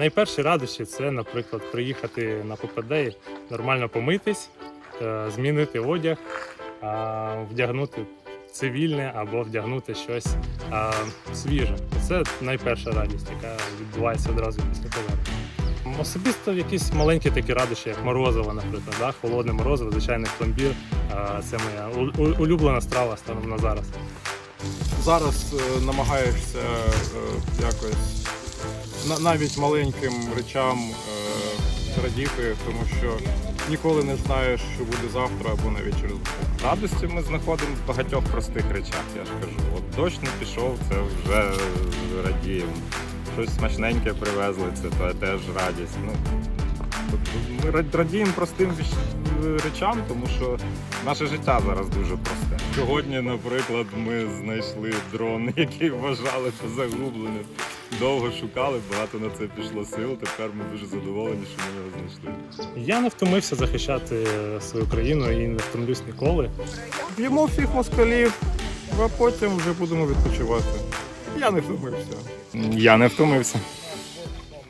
Найперші радощі це, наприклад, приїхати на ППД, нормально помитись, е, змінити одяг, вдягнути цивільне або вдягнути щось свіже. Це найперша радість, яка відбувається одразу після повернення. Особисто якісь маленькі такі радощі, як морозиво, наприклад, да? холодне морозиво, звичайний пломбір. Це моя улюблена страва станом на зараз. Зараз е, намагаєшся е, якось навіть маленьким речам е, радіти, тому що ніколи не знаєш, що буде завтра або навіть через. Радості ми знаходимо в багатьох простих речах, я ж кажу. От дощ не пішов, це вже радіємо. Щось смачненьке привезли, це те- теж радість. Ну, ми радіємо простим речам, тому що наше життя зараз дуже просте. Сьогодні, наприклад, ми знайшли дрон, який вважали загубленим. Довго шукали, багато на це пішло сил. Тепер ми дуже задоволені, що ми його знайшли. Я не втомився захищати свою країну і не втомлюсь ніколи. Б'ємо всіх москалів, а потім вже будемо відпочивати. Я не втомився. Я не втомився.